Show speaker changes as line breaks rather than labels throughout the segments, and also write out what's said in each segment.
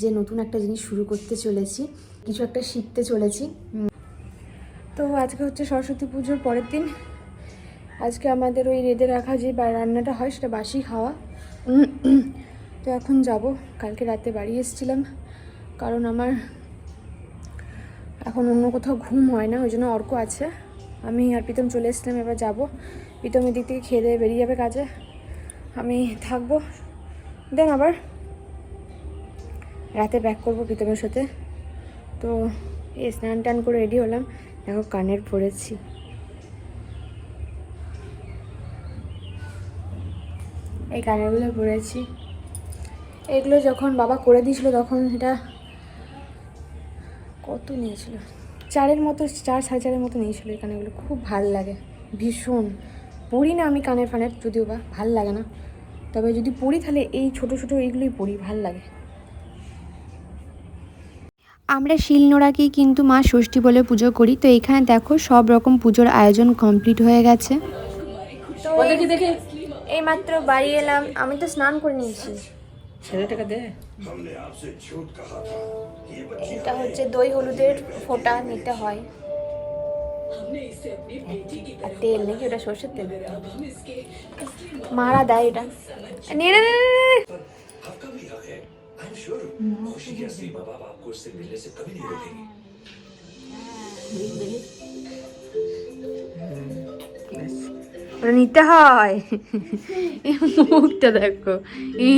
যে নতুন একটা জিনিস শুরু করতে চলেছি, কিছু একটা শিখতে চলেছি। তো আজকে হচ্ছে সরস্বতী পুজোর পরের দিন। আজকে আমাদের ওই রেঁধে রাখা যে রান্নাটা হয় সেটা বাসি খাওয়া। তো এখন যাব। কালকে রাতে বাড়ি এসেছিলাম, কারণ আমার এখন অন্য কোথাও ঘুম হয় না, ওই জন্য অর্ক আছে। আমি আর প্রীতম চলে এসেছিলাম, এবার যাব। প্রীতম এদিক থেকে খেয়ে দিয়ে বেরিয়ে যাবে কাজে। আমি থাকব। দেন আবার রাতে ব্যাক করব প্রীতমের সাথে। তো এই স্নান টান করে রেডি হলাম। দেখো কানের পড়েছি এই কানেরগুলো পরেছি। এগুলো যখন বাবা করে দিয়েছিল তখন এটা কত নিয়েছিল? চারের মতো, চার সাড়ে চারের মতো নিয়েছিল এই কানেরগুলো। খুব ভালো লাগে। ভীষণ। পড়ি না আমি কানের ফানের, যদিও বা ভালো লাগে না। তবে যদি পড়ি তাহলে এই ছোট ছোট এইগুলোই পড়ি ভালো লাগে।
আমরা শিলনোড়াকেই কিন্তু মা ষষ্ঠী বলে পুজো করি। তো এখানে দেখো সব রকম পুজোর আয়োজন কমপ্লিট হয়ে গেছে।
এই মাত্র বাড়ি এলাম আমি তো স্নান করে নিয়েছি। এটা হচ্ছে দই হলুদের ফোঁটা নিতে হয়। আর তেল নাকি ওটা সর্ষের তেল? মারা দেয় এটা। নে। নে নে, নে, নে।
आपका भी हक है आई एम श्योर खुशी के असली माँ बाप आपको इससे मिलने से कभी नहीं रोकेंगे
ওটা নিতে হয় মুখটা দেখো ই।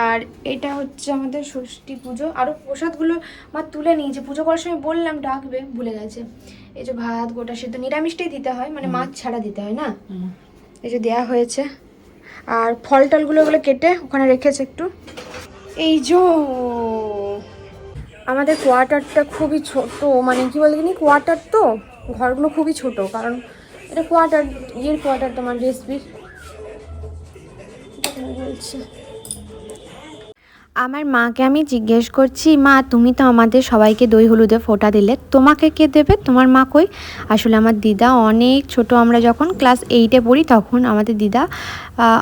আর এটা হচ্ছে আমাদের ষষ্ঠী পুজো আরও প্রসাদগুলো মা তুলে নিয়েছে পুজো করার সময় বললাম ডাকবে ভুলে গেছে এই যে ভাত গোটা সেদ্ধ নিরামিষটাই দিতে হয় মানে মাছ ছাড়া দিতে হয় না এই যে দেওয়া হয়েছে আর ফল টলগুলো ওগুলো কেটে ওখানে রেখেছে একটু। এই যে আমাদের কোয়ার্টারটা খুবই ছোট মানে কি বলতে গেলি কোয়ার্টার তো, ঘরগুলো খুবই ছোট, কারণ এটা কোয়ার্টার, ইয়ের কোয়ার্টার তোমার রেসপির বলছে
আমার মাকে আমি জিজ্ঞেস করছি, মা, তুমি তো আমাদের সবাইকে দই হলুদে ফোঁটা দিলে, তোমাকে কে দেবে? তোমার মা কই? আসলে আমার দিদা অনেক ছোট, আমরা যখন ক্লাস এইটে পড়ি তখন আমাদের দিদা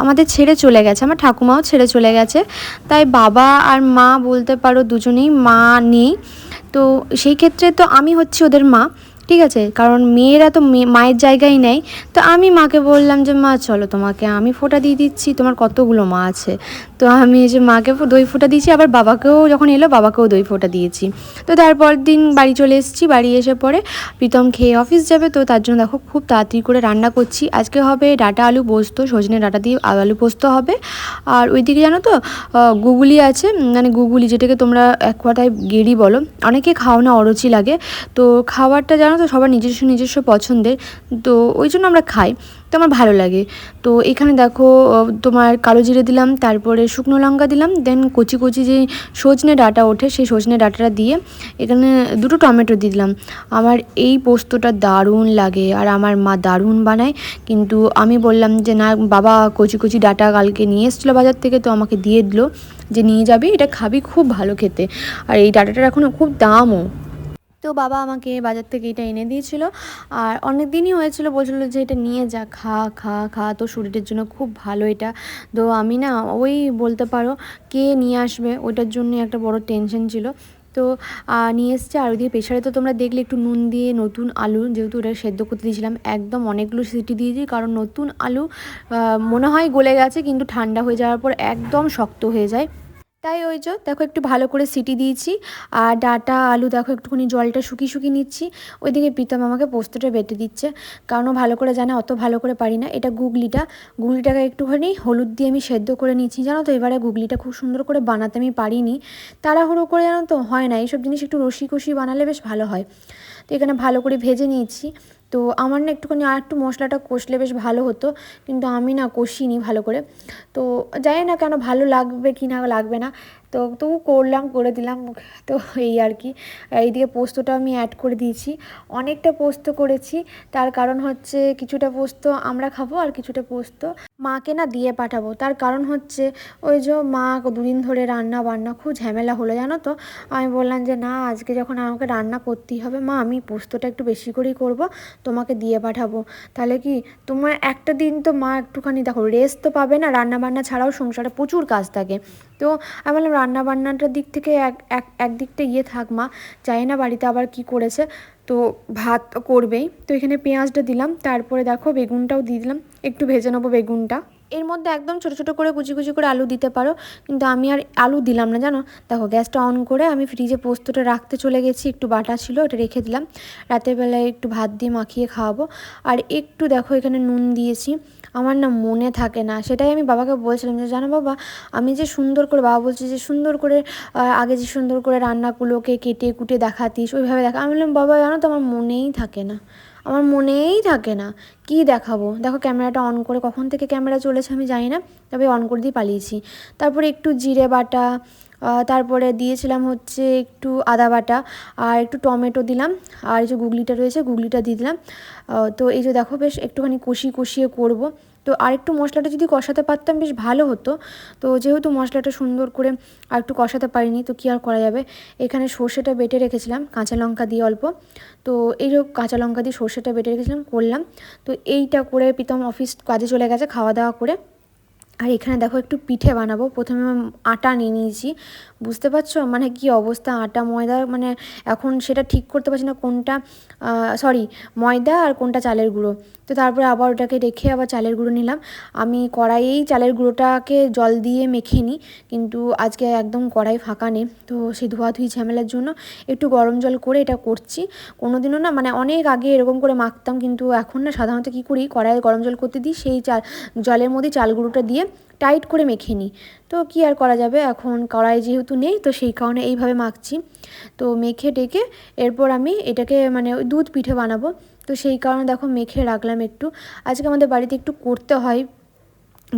আমাদের ছেড়ে চলে গেছে, আমার ঠাকুমাও ছেড়ে চলে গেছে। তাই বাবা আর মা বলতে পারো দুজনেই মা নেই। তো সেই ক্ষেত্রে তো আমি হচ্ছি ওদের মা। ঠিক আছে? কারণ মেয়েরা তো মেয়ে- মায়ের জায়গায় নেয় তো আমি মাকে বললাম যে, মা, চলো তোমাকে আমি ফোঁটা দিয়ে দিচ্ছি, তোমার কতগুলো মা আছে? তো আমি যে মাকে দই ফোঁটা দিয়েছি, আবার বাবাকেও যখন এলো, বাবাকেও দই ফোঁটা দিয়েছি। তো তারপর দিন বাড়ি চলে এসেছি। বাড়ি এসে পরে প্রীতম খেয়ে অফিস যাবে। তো তার জন্য দেখো খুব তাড়াতাড়ি করে রান্না করছি। আজকে হবে ডাটা আলু পোস্ত, সজনে ডাটা দিয়ে আলু পোস্ত হবে। আর ওইদিকে জানো তো গুগলি আছে মানে গুগলি যেটাকে তোমরা এক কথায় গেড়ি বলো, অনেকে খাও না অরুচি লাগে। তো খাবারটা জানো তো সবার নিজস্ব নিজস্ব পছন্দের, তো ওই জন্য আমরা খাই। তো আমার ভালো লাগে। তো এখানে দেখো তোমার কালো জিরে দিলাম, তারপরে শুকনো লঙ্কা দিলাম দেন কচি কচি যে সজনে ডাটা ওঠে, সেই সজনে ডাটাটা দিয়ে এখানে দুটো টমেটো দিয়ে দিলাম। আমার এই পোস্তটা দারুণ লাগে আর আমার মা দারুণ বানায়। কিন্তু আমি বললাম যে, না, বাবা কচি কচি ডাটা কালকে নিয়ে এসেছিল বাজার থেকে, তো আমাকে দিয়ে দিলো যে, নিয়ে যাবি, এটা খাবি খুব ভালো খেতে। আর এই ডাটাটার এখনও খুব দামও। তো বাবা আমাকে বাজার থেকে এটা এনে দিয়েছিল। আর অনেক দিনই হয়েছিল, বলছিল যে এটা নিয়ে যা, খা খা খা তো শরীরের জন্য খুব ভালো এটা। তো আমি না ওই বলতে পারো কে নিয়ে আসবে, ওইটার জন্য একটা বড় টেনশন ছিল। তো নিয়ে এসছে আর ওইদিকে প্রেশারে তো তোমরা দেখলে একটু নুন দিয়ে নতুন আলু, যেহেতু ওটা সেদ্ধ করতে দিয়েছিলাম, একদম অনেকগুলো সিটি দিয়েছি, কারণ নতুন আলু মনে হয় গলে গেছে, কিন্তু ঠান্ডা হয়ে যাওয়ার পর একদম শক্ত হয়ে যায়। তাই ওই যে দেখো একটু ভালো করে সিটি দিয়েছি আর ডাটা, আলু দেখো একটুখানি জলটা শুকিয়ে শুকিয়ে নিচ্ছি। ওইদিকে প্রীতম আমাকে পোস্তটা বেটে দিচ্ছে। কারণ ও ভালো করে জানে, অত ভালো করে পারি না। এটা গুগলিটা। গুগলিটাকে একটুখানি হলুদ দিয়ে আমি সেদ্ধ করে নিচ্ছি। জানো তো, এবারে গুগলিটা খুব সুন্দর করে বানাতে আমি পারিনি। তাড়াহুড়ো করে জানো তো, হয় না। এইসব জিনিস একটু রসি কষি বানালে বেশ ভালো হয়। তো এখানে ভালো করে ভেজে নিয়েছি। তো আমার না একটুখানি আর একটু মশলাটা কষলে বেশ ভালো হতো, কিন্তু আমি না কষিনি ভালো করে। তো জানি না কেন ভালো লাগবে কি না লাগবে না, তো তবু করলাম, করে দিলাম, তো এই আর কি। এইদিকে পোস্তটা আমি অ্যাড করে দিয়েছি। অনেকটা পোস্ত করেছি, তার কারণ হচ্ছে কিছুটা পোস্ত আমরা খাব আর কিছুটা পোস্ত। মাকে না দিয়ে পাঠাবো। তার কারণ হচ্ছে ওই যে মা দুদিন ধরে রান্না বান্না খুব ঝামেলা হলো, জানো তো? আমি বললাম যে, না, আজকে যখন আমাকে রান্না করতেই হবে, মা, আমি পোস্তটা একটু বেশি করেই করব, তোমাকে দিয়ে পাঠাবো। তাহলে কি, তোমার একটা দিন তো মা একটুখানি, দেখো রেস্ট তো পাবে না রান্না বান্না ছাড়াও সংসারে প্রচুর কাজ থাকে। তো আমি বললাম রান্না বান্নাটার দিক থেকে এক এক, একদিকটা ইয়ে থাক মা, জানি না বাড়িতে আবার কি করেছে। তো ভাত করবেই। তো এখানে পেঁয়াজটা দিলাম, তারপরে দেখো বেগুনটাও দিয়ে দিলাম, একটু ভেজে নেব বেগুনটা। এর মধ্যে একদম ছোটো ছোটো করে কুচি কুচি করে আলু দিতে পারো, কিন্তু আমি আর আলু দিলাম না, জানো? দেখো গ্যাসটা অন করে আমি ফ্রিজে পোস্তটা রাখতে চলে গেছি, একটু বাটা ছিল, ওটা রেখে দিলাম। রাতের বেলায় একটু ভাত দিয়ে মাখিয়ে খাওয়াবো। আর একটু দেখো এখানে নুন দিয়েছি আমার না মনে থাকে না। সেটাই আমি বাবাকে বলছিলাম যে, জানো বাবা, আমি যে সুন্দর করে, বাবা বলছি যে, সুন্দর করে আগে যে সুন্দর করে রান্নাগুলোকে কেটে কুটে দেখাতিস, ওইভাবে দেখা। আমি বললাম, বাবা, জানো তো, আমার মনেই থাকে না। আমার মনেই থাকে না। কি দেখাবো? দেখো ক্যামেরাটা অন করে কখন থেকে ক্যামেরা চলেছে আমি জানি না, তবে অন করে দিয়ে পালিয়েছি। তারপরে একটু জিরে বাটা তারপরে দিয়েছিলাম হচ্ছে একটু আদা বাটা আর একটু টমেটো দিলাম। আর এই যে গুগলিটা রয়েছে, গুগলিটা দিয়ে দিলাম। তো এই যে দেখো বেশ একটুখানি কষিয়ে কষিয়ে করব। তো আরেকটু মশলাটা যদি কষাতে পারতাম বেশ ভালো হতো। তো যেহেতু মশলাটা সুন্দর করে আর একটু কষাতে পারিনি, তো কী আর করা যাবে? এখানে সর্ষেটা বেটে রেখেছিলাম, কাঁচা লঙ্কা দিয়ে অল্প। তো এই কাঁচা লঙ্কা দিয়ে সর্ষেটা বেটে রেখেছিলাম, করলাম। তো এইটা করে প্রীতম অফিস কাজে চলে গেছে, খাওয়া দাওয়া করে। আর এখানে দেখো একটু পিঠে বানাবো। প্রথমে আটা নিয়ে নিয়েছি বুঝতে পারছ? মানে কি অবস্থা? আটা, ময়দা মানে এখন সেটা ঠিক করতে পারছি না কোনটা সরি ময়দা আর কোনটা চালের গুঁড়ো। তো তারপরে আবার ওটাকে রেখে আবার চালের গুঁড়ো নিলাম। আমি কড়াইয়েই চালের গুঁড়োটাকে জল দিয়ে মেখে নিই, কিন্তু আজকে একদম কড়াই ফাঁকা নেই। তো সেই ধোয়াধুয়ি ঝামেলার জন্য একটু গরম জল করে এটা করছি। কোনো দিনও না মানে অনেক আগে এরকম করে মাখতাম, কিন্তু এখন না সাধারণত কী করি, কড়াইয়ে গরম জল করতে দিই, সেই চাল জলের মধ্যে চাল গুঁড়োটা দিয়ে টাইট করে মেখে নিই। তো কী আর করা যাবে? এখন কড়াই যেহেতু নেই, তো সেই কারণে এইভাবে মাখছি। তো মেখে ডেকে এরপর আমি এটাকে মানে দুধ পিঠে বানাবো। তো সেই কারণে দেখো মেখে রাখলাম একটু। আজকে আমাদের বাড়িতে একটু করতে হয়।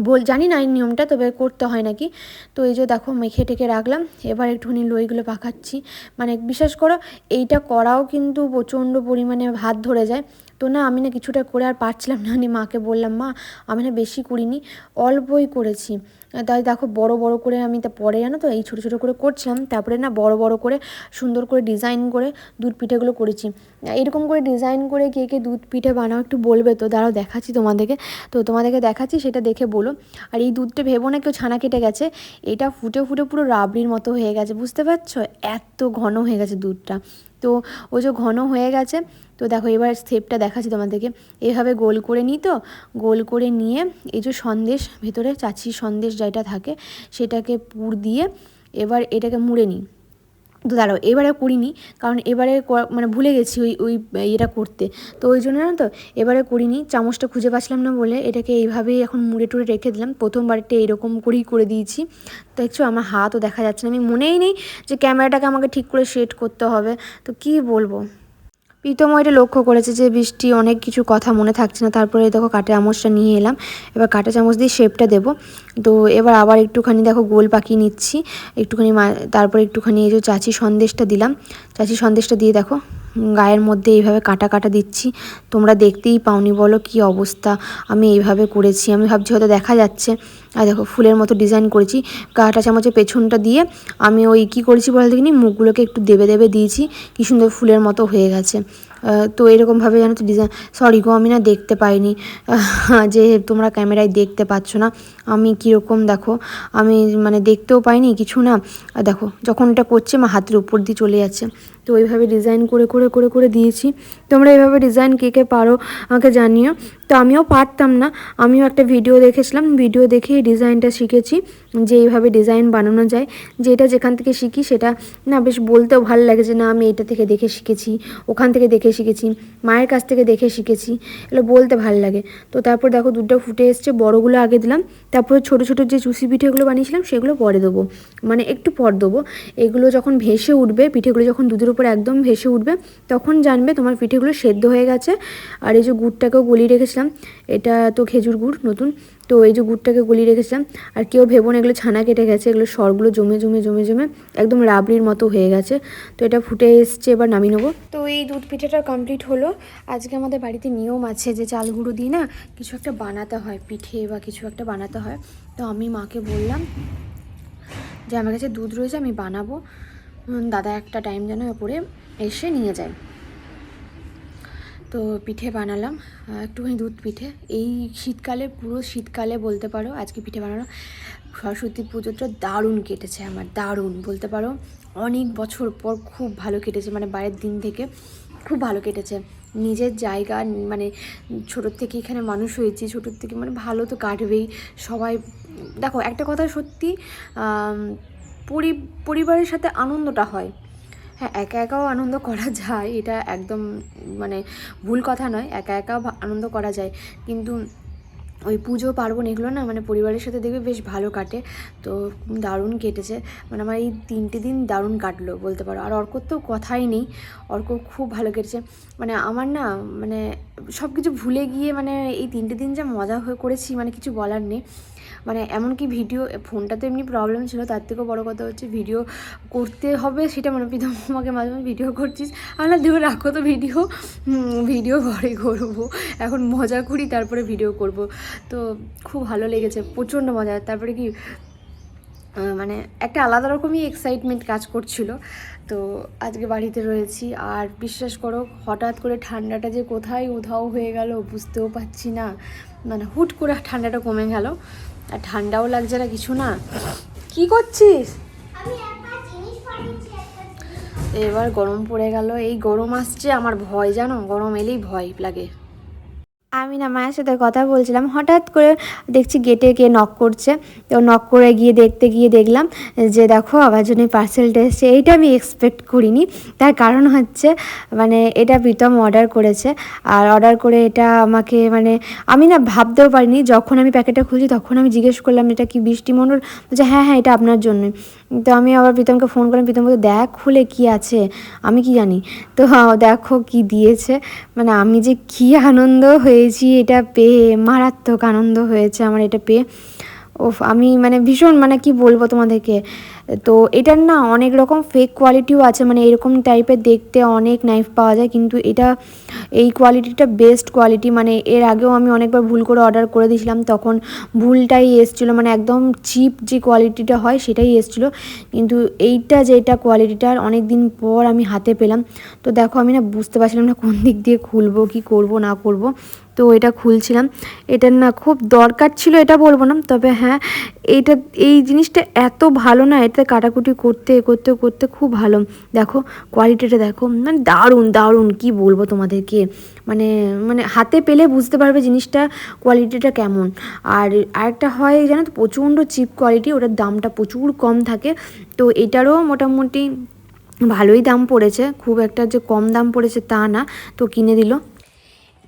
বল, জানি না এই নিয়মটা, তবে করতে হয় নাকি? তো এই যে দেখো মেখে টেকে রাখলাম। এবার একটুখানি লইগুলো পাকাচ্ছি। মানে বিশ্বাস করো এইটা করাও কিন্তু প্রচণ্ড পরিমাণে হাত ধরে যায়। তো না আমি না কিছুটা করে আর পারছিলাম না, আমি মাকে বললাম, মা, আমি না বেশি করিনি, অল্পই করেছি। তাই দেখো বড় বড় করে আমি তা পরে জানো তো, এই ছোটো ছোটো করে করছিলাম, তারপরে না বড় বড় করে সুন্দর করে ডিজাইন করে দুধ পিঠেগুলো করেছি। এরকম করে ডিজাইন করে কে কে দুধ পিঠে বানাও একটু বলবে তো, দাঁড়াও দেখাচ্ছি তোমাদেরকে। তো তোমাদেরকে দেখাচ্ছি, সেটা দেখে বলো। আর এই দুধটা ভেবো না কেউ ছানা কেটে গেছে, এটা ফুটে ফুটে পুরো রাবড়ির মতো হয়ে গেছে, বুঝতে পারছ? এত ঘন হয়ে গেছে দুধটা। তো ও যে ঘন হয়ে গেছে, তো দেখো এবার স্টেপটা দেখাচ্ছি তোমাদেরকে। এভাবে গোল করে নিই তো, গোল করে নিয়ে এই যে সন্দেশ, ভেতরে চাচির সন্দেশ যেটা থাকে, সেটাকে পুর দিয়ে এবার এটাকে মুড়ে নিই। তো দাঁড়াও, এবারে করিনি, কারণ এবারে মানে ভুলে গেছি ওই ওই এটা করতে। তো ওই জন্য না তো, এবারে করিনি, চামচটা খুঁজে পাচ্ছিলাম না বলে এটাকে এইভাবেই এখন মুড়ে টুড়ে রেখে দিলাম। প্রথমবারটা এরকম করেই করে দিয়েছি। তো দেখছ, আমার হাতও দেখা যাচ্ছে না, আমি মনেই নেই যে ক্যামেরাটাকে আমাকে ঠিক করে সেট করতে হবে। তো কি বলব? প্রীতম এটা লক্ষ্য করেছে যে বৃষ্টি অনেক কিছু কথা মনে থাকছে না। তারপরে দেখো কাঁটা চামচটা নিয়ে এলাম। এবার কাঁটা চামচ দিয়ে শেপটা দেবো। তো এবার আবার একটুখানি দেখো গোল পাকিয়ে নিচ্ছি। একটুখানি তারপরে একটুখানি এই যে চাচি সন্দেশটা দিলাম। চাচি সন্দেশটা দিয়ে দেখো গায়ের মধ্যে এইভাবে কাটা কাটা দিচ্ছি। তোমরা দেখতেই পাওনি বলো কি অবস্থা। আমি এইভাবে করেছি। আমি ভাবছি হয়তো দেখা যাচ্ছে। আর দেখো ফুলের মতো ডিজাইন করেছি। কাঁটা চামচের পেছনটা দিয়ে। আমি ওই কী করেছি বলে দেখিনি, মুখগুলোকে একটু দেবে দেবে দিয়েছি। কি সুন্দর ফুলের মতো হয়ে গেছে। তো এরকমভাবে জানো তো ডিজাইন সরি গো, আমি না দেখতে পাইনি। যে তোমরা ক্যামেরায় দেখতে পাচ্ছ না। আমি কীরকম দেখো, আমি মানে দেখতেও পাইনি কিছু না। দেখো, যখন এটা করছে, আমার হাতের উপর দিয়ে চলে যাচ্ছে। তো ওইভাবে ডিজাইন করে করে করে করে দিয়েছি। তোমরা এইভাবে ডিজাইন কে কে পারো, আমাকে জানিও। তো আমিও পারতাম না। আমিও একটা ভিডিও দেখেছিলাম। ভিডিও দেখে ডিজাইনটা শিখেছি। যে এইভাবে ডিজাইন বানানো যায় যেটা যেখান থেকে শিখি সেটা, না বেশ বলতেও ভালো লাগে যে, না আমি এটা থেকে দেখে শিখেছি, ওখান থেকে দেখে শিখেছি, মায়ের কাছ থেকে দেখে শিখেছি, এগুলো বলতে ভালো লাগে। তো তারপর দেখো দুধটা ফুটে এসছে, বড়গুলো আগে দিলাম, তারপরে ছোটো ছোটো যে চুষি পিঠেগুলো বানিয়েছিলাম সেগুলো পরে দেবো। মানে একটু পর দেবো। এগুলো যখন ভেসে উঠবে, পিঠেগুলো যখন দুধের উপর একদম ভেসে উঠবে, তখন জানবে তোমার পিঠেগুলো সেদ্ধ হয়ে গেছে। আর এই যে গুড়টাকেও গলিয়ে রেখেছিলাম, এটা তো খেজুর গুড় নতুন, তো এই যে গুড়টাকে গলিয়ে রেখেছিলাম, আর কেউ ভেবো না এগুলো ছানা কেটে গেছে, এগুলো সরগুলো জমে জমে জমে জমে একদম রাবড়ির মতো হয়ে গেছে। তো এটা ফুটে এসছে, এবার নামিয়ে নেব। তো এই দুধ পিঠেটা কমপ্লিট হলো। আজকে আমাদের বাড়িতে নিয়ম আছে যে চাল গুঁড়ো দিয়ে না কিছু একটা বানাতে হয়, পিঠে বা কিছু একটা বানাতে হয়। তো আমি মাকে বললাম যে আমার কাছে দুধ রয়েছে, আমি বানাবো। দাদা একটা টাইম যেন ওপরে এসে নিয়ে যায়। তো পিঠে বানালাম একটুখানি দুধ পিঠে। এই শীতকালে, পুরো শীতকালে বলতে পারো, আজকে পিঠে বানানো সরস্বতী পুজোটা দারুণ কেটেছে আমার, দারুণ। বলতে পারো, অনেক বছর পর খুব ভালো কেটেছে মানে বাইরের দিন থেকে খুব ভালো কেটেছে। নিজের জায়গা মানে ছোটোর থেকে এখানে মানুষ হয়েছি ছোটোর থেকে মানে ভালো তো কাটবেই। সবাই, দেখো, একটা কথা সত্যি পরি, পরিবারের সাথে আনন্দটা হয়। হ্যাঁ একা একাও আনন্দ করা যায়, এটা একদম মানে ভুল কথা নয়, একা একাও ভা- আনন্দ করা যায়। কিন্তু ওই পুজো, পার্বণ এগুলো না মানে পরিবারের সাথে দেখবে বেশ ভালো কাটে। তো দারুণ কেটেছে। মানে আমার এই তিনটে দিন দারুণ কাটলো বলতে পারো। আর অর্ক তো কথাই নেই। অর্ক খুব ভালো কেটেছে। মানে আমার না মানে সব কিছু ভুলে গিয়ে মানে এই তিনটে দিন যা মজা হয়ে করেছি মানে কিছু বলার নেই। মানে এমনকি ভিডিও ফোনটা তো এমনি প্রবলেম ছিল, তার থেকেও বড় কথা হচ্ছে ভিডিও করতে হবে সেটা মানে প্রীতম আমাকে মাঝে মাঝে ভিডিও করছিস। আমরা দেবো রাখো তো ভিডিও ভিডিও পরে করব। এখন মজা করি, তারপরে ভিডিও করব। তো খুব ভালো লেগেছে, প্রচণ্ড মজা। তারপরে কি মানে একটা আলাদা রকমই এক্সাইটমেন্ট কাজ করছিল। তো আজকে বাড়িতে রয়েছি, আর বিশ্বাস করো, হঠাৎ করে ঠান্ডাটা যে কোথায় উধাও হয়ে গেল, বুঝতেও পারছি না। মানে হুট করে ঠান্ডাটা কমে গেল। আর ঠান্ডাও লাগছে না কিছু না। কি করছিস? এবার গরম পড়ে গেল এই গরম আসছে আমার ভয় জানো? গরম এলেই ভয় লাগে।
আমি না মায়ের সাথে কথা বলছিলাম। হঠাৎ করে দেখছি গেটে কে নক করছে। তো নক করে গিয়ে দেখতে গিয়ে দেখলাম যে দেখো আমার জন্য পার্সেলটা এসছে। এইটা আমি এক্সপেক্ট করিনি। তার কারণ হচ্ছে মানে এটা প্রীতম অর্ডার করেছে। আর অর্ডার করে এটা আমাকে মানে আমি না ভাবতেও পারিনি। যখন আমি প্যাকেটটা খুলছি তখন আমি জিজ্ঞেস করলাম এটা কি বৃষ্টি মনুর? বলছে হ্যাঁ হ্যাঁ এটা আপনার জন্যই। তো আমি আবার প্রীতমকে ফোন করলাম। প্রীতম বলতে দেখ খুলে কি আছে? আমি কি জানি? তো হ্যাঁ, দেখো কি দিয়েছে। মানে আমি যে কি আনন্দ হয়েছি এটা পেয়ে মারাত্মক আনন্দ হয়েছে আমার এটা পেয়ে। ওফ, আমি মানে ভীষণ মানে কি বলব তোমাদেরকে? তো এটার না অনেক রকম ফেক কোয়ালিটিও আছে মানে এরকম টাইপের দেখতে অনেক নাইফ পাওয়া যায়, কিন্তু এটা এই কোয়ালিটিটা বেস্ট কোয়ালিটি মানে এর আগেও আমি অনেকবার ভুল করে অর্ডার করে দিয়েছিলাম, তখন ভুলটাই এসছিলো মানে একদম চিপ যে কোয়ালিটিটা হয় সেটাই এসছিলো। কিন্তু এইটা যেটা কোয়ালিটিটার অনেক দিন পর আমি হাতে পেলাম। তো দেখো আমি না বুঝতে পারছিলাম না কোন দিক দিয়ে খুলবো, কি করব, না করব। তো এটা খুলছিলাম। এটার না খুব দরকার ছিল, এটা বলব না, তবে হ্যাঁ এইটা, এই জিনিসটা এত ভালো না এটা কাটাকুটি করতে করতে করতে খুব ভালো। দেখো কোয়ালিটিটা দেখো মানে দারুণ দারুণ, কি বলব তোমাদেরকে? মানে মানে হাতে পেলে বুঝতে পারবে জিনিসটা কোয়ালিটিটা কেমন। আর আরেকটা হয়, জানো তো, প্রচণ্ড চিপ কোয়ালিটি ওটার দামটা প্রচুর কম থাকে। তো এটারও মোটামুটি ভালোই দাম পড়েছে, খুব একটা যে কম দাম পড়েছে তা না, তো কিনে দিল।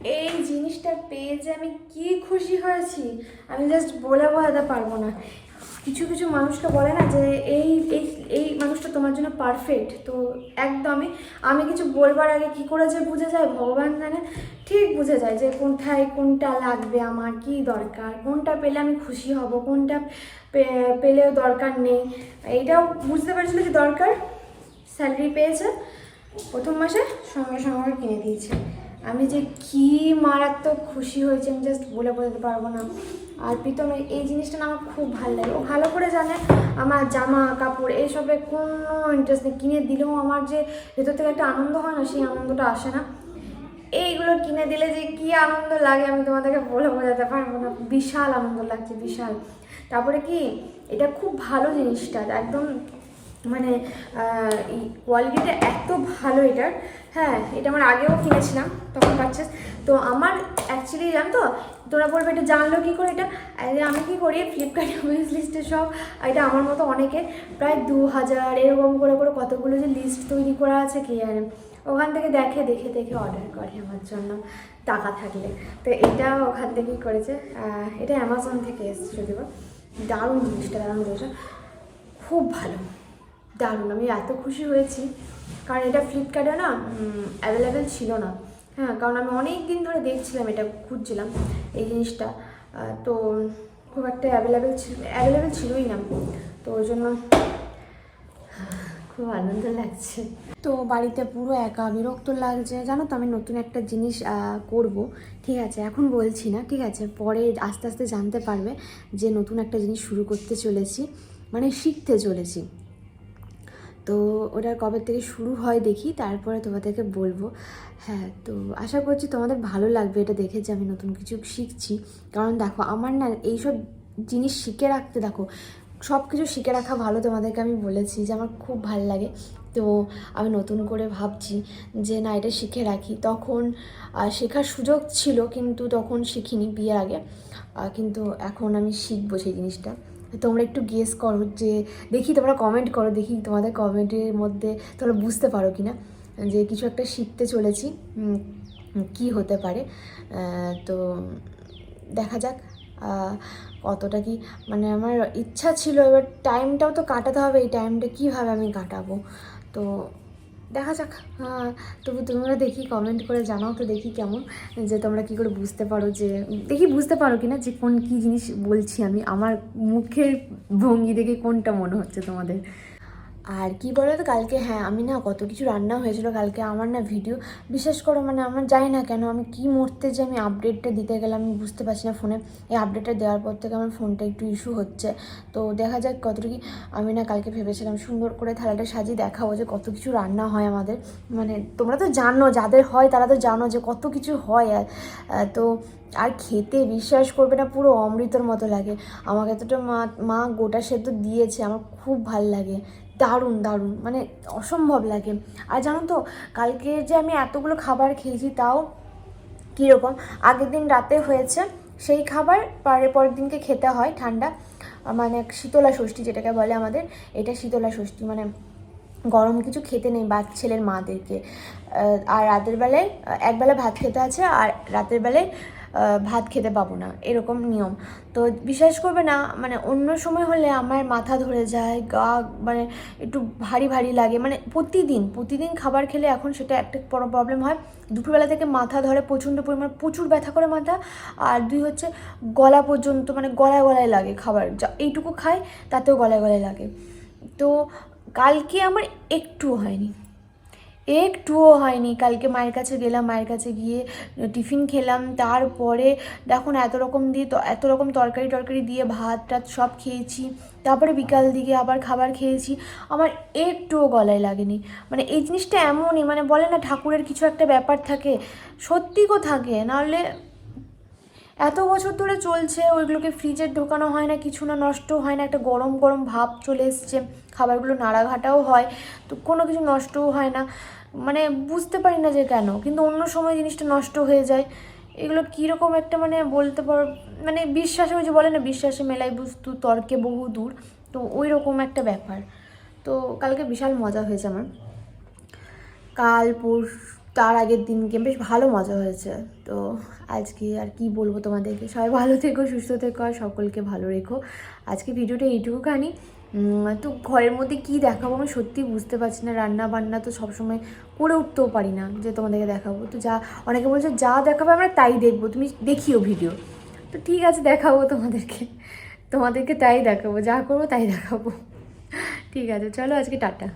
এই জিনিসটা পেয়ে যে আমি কি খুশি হয়েছি, আমি জাস্ট বলে বোঝাতে পারব না। কিছু কিছু মানুষকে বলে না যে, এই এই এই মানুষটা তোমার জন্য পারফেক্ট তো একদমই আমি কিছু বলবার আগে কি করে যে বুঝে যায়, ভগবান জানে। ঠিক বুঝে যায় যে কোনটায় কোনটা লাগবে, আমার কি দরকার, কোনটা পেলে আমি খুশি হব, কোনটা পেলেও দরকার নেই। এইটাও বুঝতে পারছিল যে দরকার? স্যালারি পেয়েছে। প্রথম মাসে সঙ্গে সঙ্গে কিনে দিয়েছে। আমি যে কি মারাত্মক খুশি হয়েছি আমি জাস্ট বলে বোঝাতে পারব না। আর প্রীতম এই- জিনিসটা না আমার খুব ভালো লাগে। ও ভালো করে জানে আমার জামা, কাপড়, এইসবে কোনো ইন্টারেস্ট নেই। কিনে দিলেও আমার যে ভেতর থেকে একটা আনন্দ হয় না, সেই আনন্দটা আসে না। এইগুলো কিনে দিলে যে কি আনন্দ লাগে আমি তোমাদেরকে বলে বোঝাতে পারব না। বিশাল আনন্দ লাগছে, বিশাল। তারপরে কি? এটা খুব ভালো জিনিসটা। একদম মানে কোয়ালিটিটা এত ভালো এটার হ্যাঁ এটা আমার আগেও কিনেছিলাম তখন পারচেস তো আমার অ্যাকচুয়ালি জানো তো, তোরা বলবে এটা জানলো কী করে এটা? আমি কী করি ফ্লিপকার্ট উইস লিস্টে সব, এটা আমার মতো অনেকে, প্রায় দু হাজার এরকম করে করে কতগুলো যে লিস্ট তৈরি করা আছে কে জানে। ওখান থেকে দেখে দেখে দেখে অর্ডার করে আমার জন্য টাকা থাকলে। তো এটা ওখান থেকেই করেছে। এটা অ্যামাজন থেকে এসছে যদিও। দারুণ জিনিসটা দারুণ জিনিসটা। খুব ভালো। দারুণ, আমি এত খুশি হয়েছি। কারণ এটা ফ্লিপকার্টে না অ্যাভেলেবেল ছিল না। হ্যাঁ কারণ আমি অনেক দিন ধরে দেখছিলাম, এটা খুঁজছিলাম এই জিনিসটা। তো খুব একটা অ্যাভেলেবেল ছিল অ্যাভেলেবেল ছিলই না। তো ওই জন্য খুব আনন্দ লাগছে। তো বাড়িতে পুরো একা, বিরক্ত লাগছে। জানো তো, আমি নতুন একটা জিনিস করব। ঠিক আছে, এখন বলছি না, ঠিক আছে? পরে আস্তে আস্তে জানতে পারবে যে নতুন একটা জিনিস শুরু করতে চলেছি মানে শিখতে চলেছি। তো ওটা কবে থেকে শুরু হয় দেখি, তারপরে তোমাদেরকে বলব। হ্যাঁ তো আশা করছি তোমাদের ভালো লাগবে এটা দেখে যে আমি নতুন কিছু শিখছি। কারণ দেখো, আমার না এইসব জিনিস শিখে রাখতে দেখো, সব কিছু শিখে রাখা ভালো তোমাদেরকে আমি বলেছি যে আমার খুব ভালো লাগে। তো আমি নতুন করে ভাবছি যে না, এটা শিখে রাখি। তখন শেখার সুযোগ ছিল কিন্তু তখন শিখিনি বিয়ের আগে। কিন্তু এখন আমি শিখব সেই জিনিসটা। তোমরা একটু গেস করো যে, দেখি তোমরা কমেন্ট করো, দেখি তোমাদের কমেন্টের মধ্যে তোমরা বুঝতে পারো কি না যে কিছু একটা শিখতে চলেছি কি হতে পারে। তো দেখা যাক কতটা কি মানে আমার ইচ্ছা ছিল এবার টাইমটাও তো কাটাতে হবে, এই টাইমটা কীভাবে আমি কাটাবো। তো দেখা যাক। আহ, তবু তোমরা দেখি কমেন্ট করে জানাও তো দেখি কেমন যে তোমরা কি করে বুঝতে পারো যে দেখি বুঝতে পারো কি না যে কোন কী জিনিস বলছি আমি। আমার মুখের ভঙ্গি দেখে কোনটা মনে হচ্ছে তোমাদের? আর কি বলো তো কালকে হ্যাঁ আমি না কত কিছু রান্না হয়েছিল কালকে, আমার না ভিডিও বিশেষ করে মানে আমার জানি না কেন আমি কি মুহূর্তে যে আমি আপডেটটা দিতে গেলাম, আমি বুঝতে পারছি না ফোনে এই আপডেটটা দেওয়ার পর থেকে আমার ফোনটা একটু ইস্যু হচ্ছে। তো দেখা যাক কতটুকু, আমি না কালকে ভেবেছিলাম সুন্দর করে থালাটা সাজিয়ে দেখাবো যে কত কিছু রান্না হয় আমাদের। মানে তোমরা তো জানো, যাদের হয় তারা তো জানো যে কত কিছু হয়। আর তো আর খেতে বিশ্বাস করবে না, পুরো অমৃতর মতো লাগে। আমাকে এতটা মা মা গোটা সেদ্ধ দিয়েছে, আমার খুব ভালো লাগে। দারুণ দারুণ মানে অসম্ভব লাগে। আর জানো তো, কালকে যে আমি এতগুলো খাবার খেয়েছি তাও কীরকম? আগের দিন রাতে হয়েছে, সেই খাবার পরে, পরের দিনকে খেতে হয় ঠান্ডা মানে শীতলা ষষ্ঠী যেটাকে বলে আমাদের, এটা শীতলা ষষ্ঠী মানে গরম কিছু খেতে নেই বা ছেলের মাদেরকে। আর রাতের বেলায় একবেলা ভাত খেতে আছে, আর রাতের বেলায় ভাত খেতে পাবো না, এরকম নিয়ম। তো বিশ্বাস করবে না মানে অন্য সময় হলে আমার মাথা ধরে যায়, গা মানে একটু ভারী ভারী লাগে। মানে প্রতিদিন প্রতিদিন খাবার খেলে এখন সেটা একটা বড় প্রবলেম হয়। দুপুরবেলা থেকে মাথা ধরে প্রচণ্ড পরিমাণ প্রচুর ব্যথা করে মাথা, আর দুই হচ্ছে গলা পর্যন্ত মানে গলায় গলায় লাগে খাবার। যা এইটুকু খাই, তাতেও গলায় গলায় লাগে। তো কালকে আমার একটু হয়নি। একটুও হয়নি। কালকে মায়ের কাছে গেলাম, মায়ের কাছে গিয়ে টিফিন খেলাম। তারপরে দেখুন এত রকম দিয়ে এত রকম তরকারি টরকারি দিয়ে ভাত টাত সব খেয়েছি। তারপরে বিকাল দিকে আবার খাবার খেয়েছি। আমার একটুও গলায় লাগেনি। মানে এই জিনিসটা এমনই মানে বলে না ঠাকুরের কিছু একটা ব্যাপার থাকে সত্যি গো থাকে। নাহলে এত বছর ধরে চলছে, ওইগুলোকে ফ্রিজে ঢোকানো হয় না, কিছু না নষ্ট হয় না, একটা গরম গরম ভাব চলে এসছে। খাবারগুলো নাড়াঘাটাও হয়, তো কোনো কিছু নষ্টও হয় না। মানে বুঝতে পারি না যে কেন, কিন্তু অন্য সময় জিনিসটা নষ্ট হয়ে যায়। এগুলো কীরকম একটা মানে বলতে পারো মানে বিশ্বাসে ওই যে বলে না, বিশ্বাসে মেলাই বুঝতু তর্কে বহু দূর, তো ওই রকম একটা ব্যাপার। তো কালকে বিশাল মজা হয়েছে আমার। কাল, পরশ, তার আগের দিনকে বেশ ভালো মজা হয়েছে। তো আজকে আর কি বলব তোমাদেরকে? সবাই ভালো থেকো, সুস্থ থেকো, আর সকলকে ভালো রেখো। আজকে ভিডিওটা এইটুকু খানি তো ঘরের মধ্যে কি দেখাবো আমি সত্যি বুঝতে পারছি না। রান্না বান্না তো সবসময় করে উঠতেও পারি না যে তোমাদেরকে দেখাবো। তো যা, অনেকে বলছে যা দেখাবো আমরা তাই দেখব, তুমি দেখিও ভিডিও। তো ঠিক আছে, দেখাবো তোমাদেরকে। তোমাদেরকে তাই দেখাবো, যা করব তাই দেখাবো। ঠিক আছে, চলো আজকে টাটা।